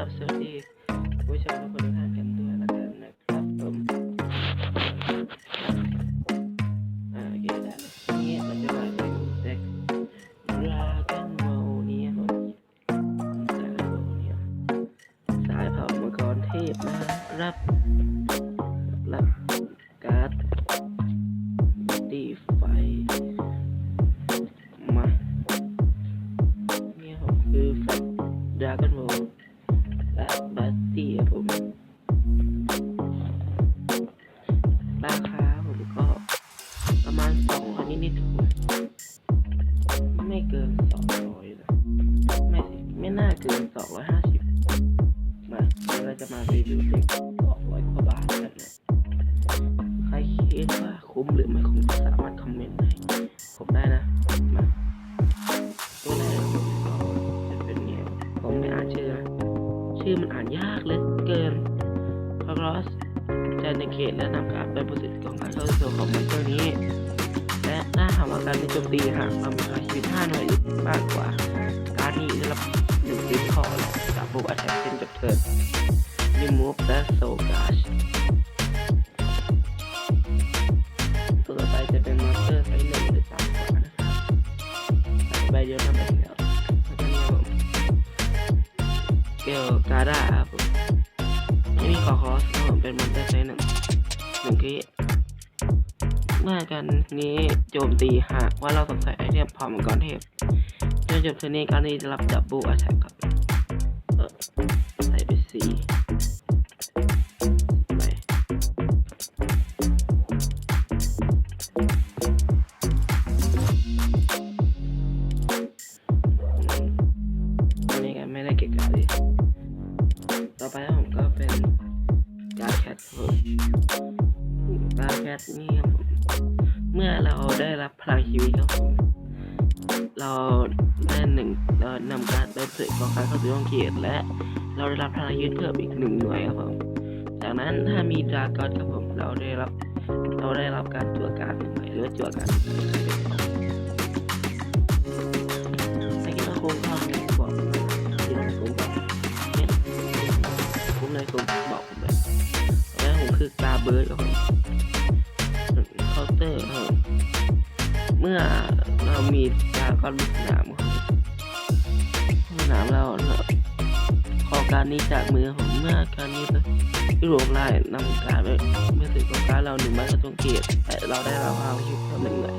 ครับสวัสดีผู้ชมทุกคนทุกท่านกันด้วยแล้วกันนะครับผมอ่าโอเคได้นี้เราจะมาเล่นเด็กรากันโมเนี่ยมสายโมเนียสายเผามังกรเทพนะครับรับการ์ดตีไฟมาเนี่ยผมคือดราก้อนโบ ชื่อมันอ่านยากเหลือเกินคาร์ลอสจะในเขตและนำการเป็นประสิทธิ์ของการเข้าสู่ของมันตัวนี้ และถ้าหากว่าการโจมตีหากมันมีพลังชีวิต5หน่วยมากกว่า การนี้ได้รับหนึ่งลิฟคอร์จากบุกอัตแทกเซนจบเทิร์น remove that soul dash ตัว เกลการ์ด้าครับผมไม่มีคอคอสผมเป็นมอนเตอร์ไซน์หนึ่งหนึ่งคีเมื่อกันนี้โจมตีหากว่าเราสงสัยไอเทมพร้อมก่อนเทพจนจบเทนี้การนี้จะรับดับบูอัตแทกครับ ใส่ไปสี่ เรารเข้าสู่ห้องเขตและ เราได้รับพลังยืดเพิ่มอีกหนึ่งหน่วยครับผมจากนั้นถ้ามีดราก้อนครับผมเราได้รับเราได้รับการจั่วการหนึ่งใบหรือจั่วการดหนึ่งใบเป็นสองถ้าคิดว่าคุ้มก็มีบอกคิดว่าคุ้มก็เนี่คุ้มเลยคุ้มบอกผมเลยแล้วผมคือกาเบิร์ดครับผมเคาน์เตอร์ครับเมื่อเรามีดราก้อนบนสนาม นี้จากมือผมเมื่อการนี้ที่รวมไล่นำการไปเมื่ถึงของการเราหนึ่งไม้กระทงเกียรติแต่เราได้เรับความชีวิตเพิ่มหนึ่งเลย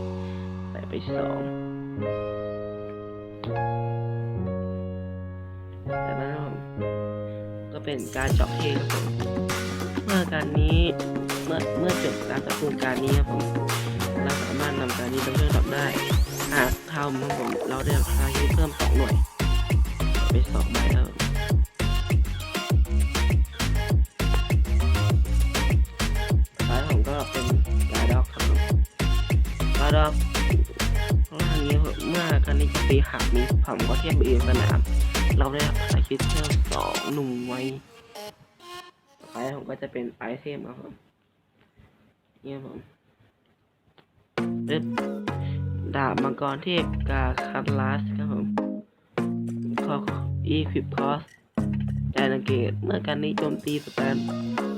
ใส่ไปสองจากนั้นก็เป็นการเจาะเทครับผมเมื่อการนี้เมื่อเมื่อจบการประชุมการนี้ครับผมเราสามารถนำการนี้ไปเชื่อมต่อได้หากทำครับผมเราได้รับพลังชีวิตเพิ่มสองหน่วยไปสองใบแล้ว การนี้จะตีหักมีผมก็เทียบเองสนาม เราได้ภารกิจเพิ่มสองหนุ่มไว้ท้ายผมก็จะเป็นไอเทมครับผมเนี่ยผมเล็บดาบมังกรเทพกาคัตลัสครับผมคออีควิปคอสใจนังเกตเมื่อการนี้โจมตีสแตน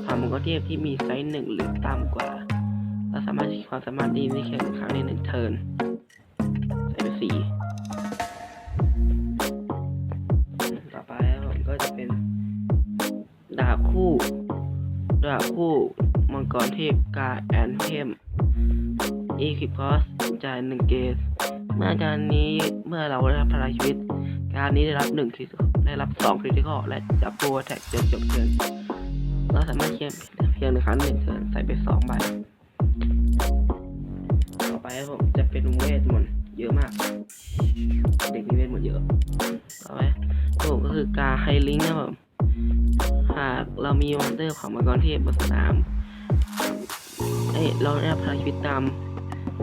ถามมังกรเทพที่มีไซส์หนึ่งหรือต่ำกว่าเราสามารถใช้ความสามารถนี้ได้แค่งครั้งในหนึ่งเทิร์นใส่ไปสี่ ดาบคู่ดาบคู่มังกรเทพกาแอนเทมอีคิพอสจ่ายหนึ่งเกตเมื่อการนี้เมื่อเราได้รับพลังชีวิต การนี้ได้รับหนึ่งคริติได้รับสองคริติคอลและจับโบแท็กจนจบเทิร์นเราสามารถเขียนเพียงหนึ่งครั้งหนึ่งเทิร์นใส่ไปสองใบต่อไปผมจะเป็นเวทมนต์เยอะมาก เด็กมีเวทมนต์เยอะต่อไปผมก็คือกาไฮลิงนะครับผมากเรามีมอนเตอร์ของมังกรเทพบนสนามเอ้ยเราได้พลังชีวิตตาม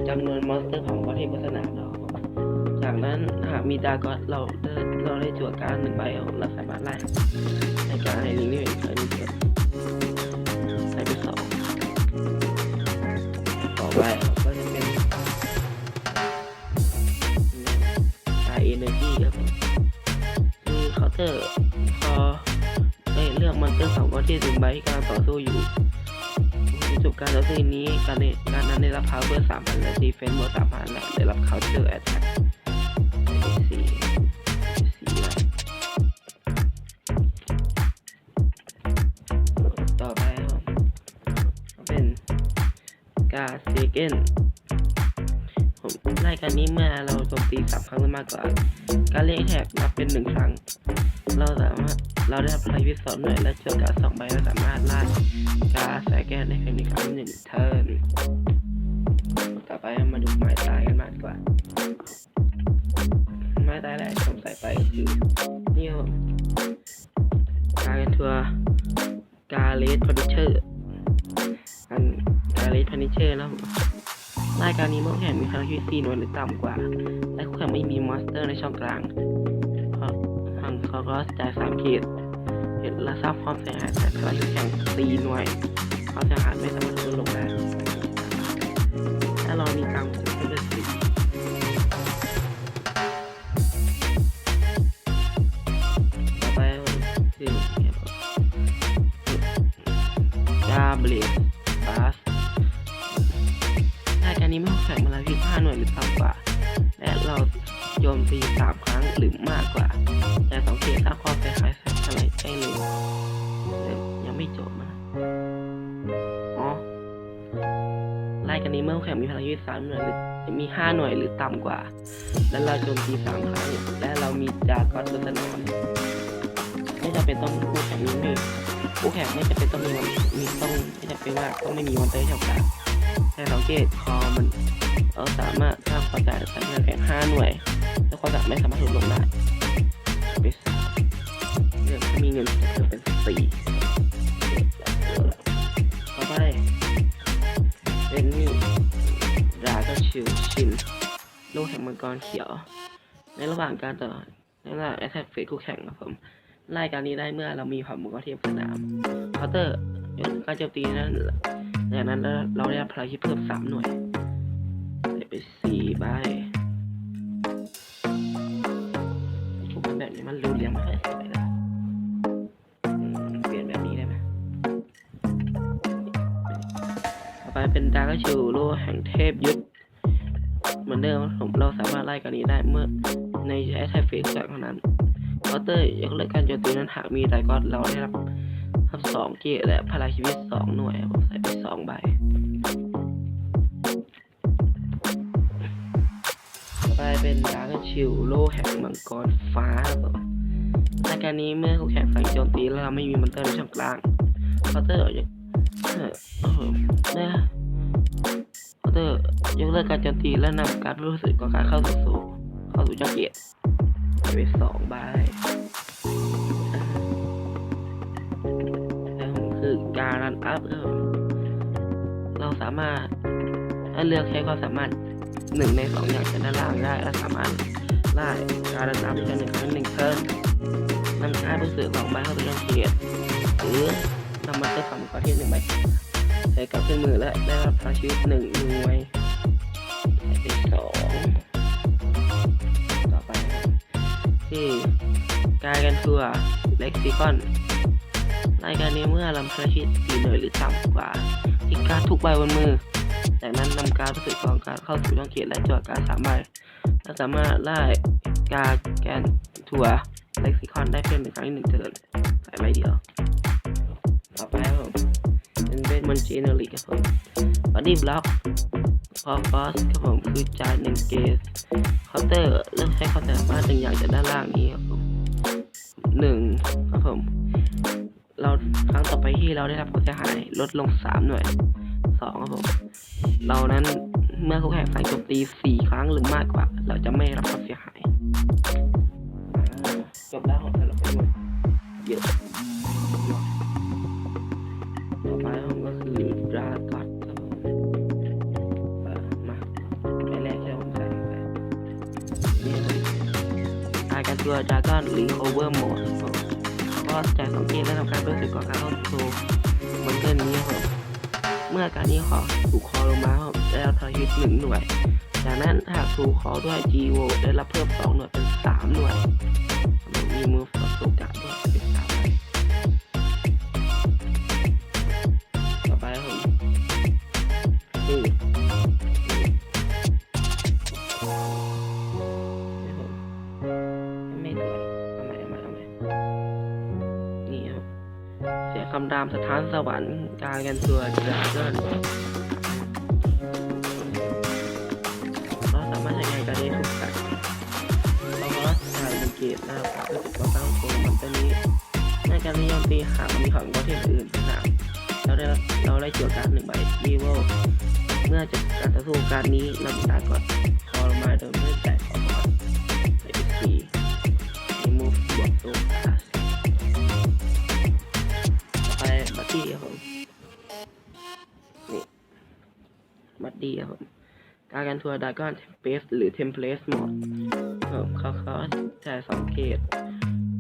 จำนวนมอนสเตอร์ของมังกรเทพบนสนามเรา จากนั้นหากมีดากอนเราได้เราได้จั่วการหนึ่งใบเราสามารถไล่ในการไฮลิงนี่เป็นอันนี้เดียวใส่ไปสองต่อไปก็จะเป็นไอเอเนจีครับคือเคาน์เตอร์พอ เอ้ยเลือกมอนเตอร์สองก้อนที่ถึงใบที่กำลังต่อสู้อยู่จบการต่อสู้นี้การในการนั้นได้รับพาวเวอร์สามพันและดีเฟนซ์บวกสามพันและได้รับเคาน์เตอร์แอตแทกสี่สี่ต่อไปครับเป็นกาเซเกน ผมรายการนี้เมื่อเราโจมตีสามครั้งหรือมากกว่า การเล่นแท็กนับเป็นหนึ่งครั้ง เราสามารถเราได้รับพลังวิสองหน่วยและเจอการสองใบเราสามารถล่าการแสแกนได้เพียงหนึ่งครั้งหนึ่งเทิร์นต่อไปมาดูไม้ตายกันมากกว่าไม้ตายแรกที่ผมใส่ไปคือนี่ครับการกันทัวร์การเลสพานิเชอร์อันการเลสพานิเชอร์แล้ว รายการนี้เมื่อแข่งมีพลังชีวิต4หน่วยหรือต่ำกว่า และคู่แข่งไม่มีมอนสเตอร์ในช่องกลางทางเขาก็จ่ายสามขีดเห็นและทราบความเสียหายแต่พลังแข่งตีหน่วยความเสียหายไม่สามารถลดลงได้ถ้าเรามีกลางจะเป็นสิบไปคือจาเบลามครั้งหรือมากกว่าแต่สังเกตถ้าข้อเสียหายอะไรได้เลยยังไม่จบนะอ๋อรายการนี้เมื่อแข่งมีพลังชีวิตสามหน่วยหรือมีห้าหน่วยหรือต่ำกว่า แล้วเราโจมตีสามครั้ง และเรามีจากอดบนสนามไม่จำเป็นต้องคู่แข่งนี้มีคู่แข่งไม่จำเป็นต้องมีวันมีต้องไม่จำเป็นว่าต้องไม่มีวันเตอร์เท่ากัน แต่สังเกตคอมันเราสามารถสร้างความจ่ายแต่เพียงแค่ห้าหน่วย แล้วความจ่ายไม่สามารถลดลงได้ไปสามเรื่องมีเงินจะเพิ่มเป็นสี่ต่อไปเป็นนี่ดราก็ชิวชินโลกแห่งมังกรเขียว ในระหว่างการต่อในระหว่างแอทแทกเฟสคู่แข่งครับผมรายการนี้ได้เมื่อเรามีความมังกรเทียบสนามเคาน์เตอร์การโจมตีนั้น จากนั้นเราได้พลังที่เพิ่มสามหน่วยใส่ไปสี่ใบผมแบบนี้มันรียวเรียงไม่ค่อยสวยนะเปลี่ยนแบบนี้ได้ไหมต่อไปเป็นดาร์กชิวโลแห่งเทพยุทธเหมือนเดิมผมเราสามารถไล่กันนี้ได้เมื่อในแอทแทเฟสเท่านั้นเคาน์เตอร์ยกเลิกการโจมตีนั้นหากมีแต่ก็เราได้รับับสองเกียร์และพลังชีวิตสองหน่วยผมใส่ไปสองใบไปเป็นดาร์กชิลโลแห่งมังกรฟ้าครับผมรายการนี้เมื่อคู่แข่งสั่งโจมตีแล้วเราไม่มีมอนเตอร์ในช่องกลางเคาน์เตอร์ยกเออเออเนี่ยคาน์เตอร์ยกเลิกการโจมตีและนำการรู้สึกของการเข้าสู่เข้าสู่ช่องเกียร์ใส่ไปสองใบ คือการรันอัพเราสามารถถ้าเลือกใช้ความสามารถหนึ่งในสองอย่างจากด้านล่างได้และสามารถไล่การรันอัพกันหนึ่งครั้งหนึ่งเทิร์นนำกาผู้สื่อสองใบเข้าไปยังเขตหรือนำมาเตอร์สองก่อนที่หนึ่งใบใช้กับเครื่องมือและได้รับพลังชีวิตหนึ่งหน่วยสองต่อไปที่การกันทัวร์เล็กซิคอน รายการนี้เมื่อลำพลังชีวิตสี่หน่วยหรือต่ำกว่าที่การทุกใบบนมือ จากนั้นนำการรู้สึกของการเข้าสู่ช่องเขตและจอดการสามใบและสามารถไล่การแกนทัวเล็กซิคอนได้เพียงหนึ่งครั้งที่หนึ่งเทิร์นใส่ใบเดียว ต่อไปครับผมเป็นเบสมอนจีเนอริครับผมบอดี้บล็อกพอฟอสครับผมคือจ่ายหนึ่งเกสเคาน์เตอร์เลือกใช้ความสามารถหนึ่งอย่างจากด้านล่างนี้ครับ ไปที่เราได้รับความเสียหายลดลงสามหน่วยสองครับผม เรานั้นเมื่อคู่แข่งสั่งโจมตีสี่ครั้งหรือมากกว่า เราจะไม่รับความเสียหายจบแล้วของแต่ละคนเยอะต่อไปผมก็คือดราก้อนครับผมาไปแรกที่ผมใส่ไปนี่เลยรายการตัวดราก้อนลิงโอเวอร์โหมด สังเกตและทำการเพิ่มสึกก่อนการเข้าสู่มอนเตอร์นี้ครับเมื่อการนี้ขอถูกคอลงมาครับได้รับทอยฮิตหนึ่งหน่วย จากนั้นหากถูกคอด้วย G โวได้รับเพิ่มสองหน่วยเป็นสามหน่วยมีมือฝักโอกากด้วย รรค์การกันตัวดราก้อนเราสามารถใช้งานการนี้ถูกสัตว์เราก็ถ่ายเป็นเกตนะครับเพื่อติดต่อตั้งโคมมันตัวนี้ ในการนิยมตีหากมีของประเทศอื่นสนามเราได้เราได้เจั่วการหนึ่งใบรีโวเมื่อจบการต่อสู้การนี้นำตาก่อน การกันทัวร์ดากอนเทมเพลสหรือเทมเพลสหมดผมเขาเขาจ่สองเกต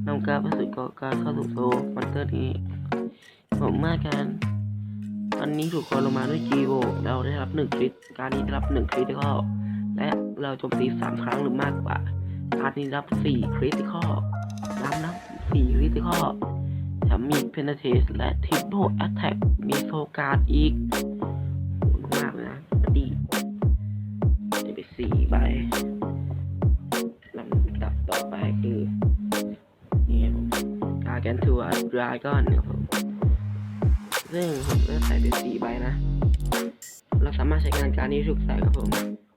นำการประสิทธิ์ก่อการเข้าสู่โซมอนเตอร์นี้ผมมากการอันนี้ถูกคอลงมาด้วยจีโวเราได้รับหนึ่งคริตการนี้ได้รับหนึ่งคริติคอลและเราโจมตีสามครั้งหรือมากกว่าการนี้รับสี่คริติคอลรับนะสี่คริติคอลแถมมีเพนเทสและทิปโ e แอตแทกมีโซการ์ดอีกมากเลยนะ สี่ใบลำดับต่อไปคือนี่ผมการแกนทัวร์ดราก้อนครับผมซึ่งผมเลือกใส่ไปสี่ใบนะ เราสามารถใช้งานการนี้ทุกใส่ครับผม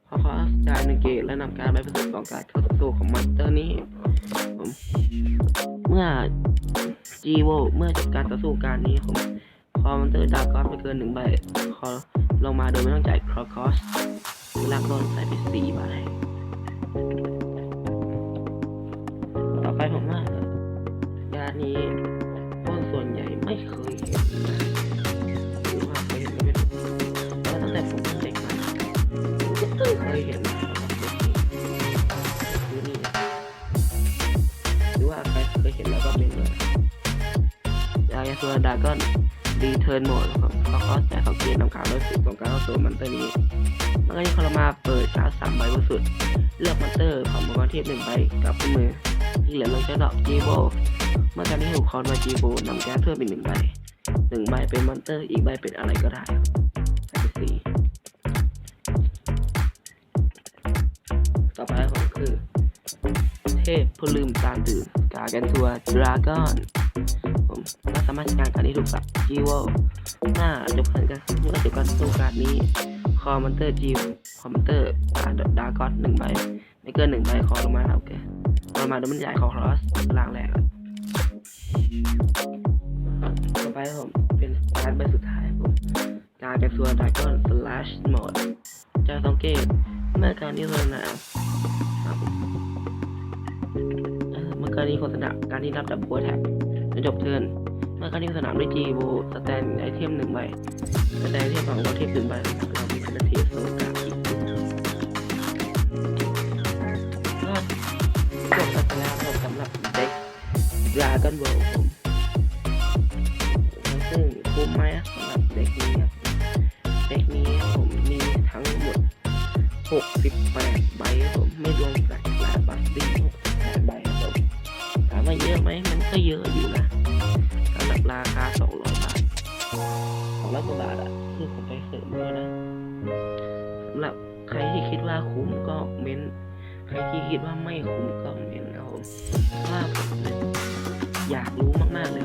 พอเขาจ่ายหนึ่งเกตและนำการใบผสมของการเข้าสู่ของมอนสเตอร์นี้ผมเมื่อจีโวเมื่อจบการต่อสู้การนี้ผมพอมอนสเตอร์ดากอนไม่เกินหนึ่งใบคอลงมาโดยไม่ต้องจ่ายครอคอส ลากโดนใส่ไปสี่ใบต่อไปผมว่าญาตินี้คนส่วนใหญ่ไม่เคยเห็นหรือว่าเคยเห็นก็ไม่รู้แต่ตั้งแต่ผมเป็นเด็กมาผมก็เพิ่งเคยเห็นนะครับคือนี่หรือว่าใครเคยเห็นแล้วก็เป็นเลยยายาสุดาก็รีเทิร์นโหมดครับเขาก็แต่เขาเกณฑ์นำการรถสิของการเข้าสู่มันเตอร์ นี้มันก็ยังคามาเปิดการดสามใบบนสุด เลือกมอนเตอร์ของมังกรเทพหนึ่งใบกลับขึ้นมือที่เหลือลงใช้ดอกจีโบเมื่อการที่ถูกคอนมาจีโบนำแก๊สเพิ่มเป็นหนึ่งใบหนึ่งใบเป็นมอนเตอร์อีกใบเป็นอะไรก็ได้สี่ต่อไปผมคือ เทพผู้ลืมตาตื่นกาแกนทัวดราก้อนผมก็สามารถใช้งานการนี้ถูกสับจีโวหน้าจบการกันเมื่อจบการสู้การนี้ คอมอนเตอร์จีคอมมอนเตอร์ดาร์กอนหนึ่งใบไม่เกินหนึ่งใบคอลงมาครับแกเรามาดูมันใหญ่ของครอสล่างแรกต่อไปผมเป็นการ์ดใบสุดท้ายผมการแกตัวดากอนสลัชหมดจะสังเกตเมื่อการที่สนามครับเอ่อเมื่อการนี้โฆษณาการที่รับดับบัวแท็กจนจบเทิร์นเมื่อการที่สนามด้วยจีโบสแตนไอเทมหนึ่งใบสแตนไอเทมของเราเทพหนึ่งใบ จบไปแล้วครับสำหรับเด็กดราก้อนเวิล มก็เม้น ใครที่คิดว่าไม่คุ้มก็เม้นเอาว่าผมอยากรู้มากๆเลย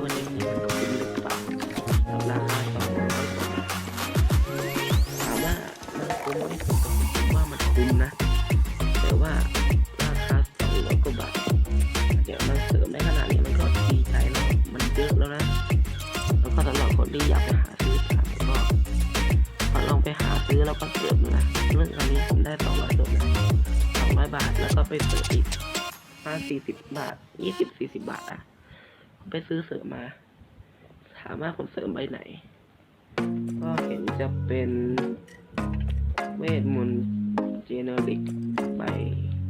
แล้วก็ไปเสริมอีกประมาณสี่สิบบาทยี่สิบสี่สิบบาทอะไปซื้อเสริมมาถามว่าผมเสริมใบไหน ก็เห็นจะเป็นเวทมนต์เจเนริกใบ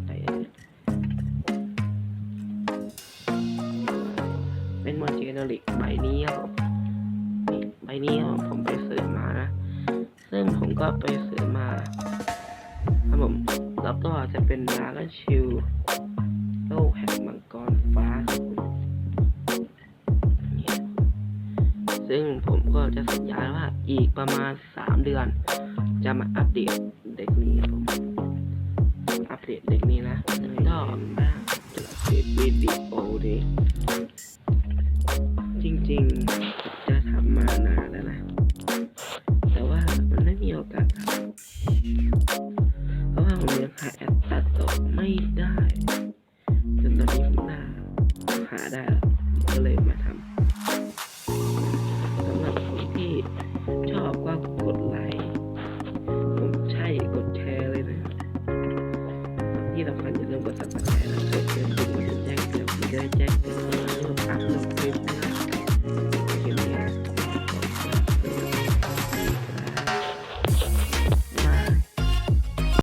ไหนเนี่ยเป็นมนต์เจเนริกใบนี้ครับใบนี้ผมไปเสริมมานะ ซึ่งผมก็ไปเสริมมาครับผม แล้วก็จะเป็นดาร์กชิลโลกแห่งมังกรฟ้า ซึ่งผมก็จะสัญญาว่าอีกประมาณสามเดือน จะมาอัปเดตเด็กนี้ผม อัปเดตเด็กนี้นะก็จะอัปเดตวิดีโอนี้จริง ๆ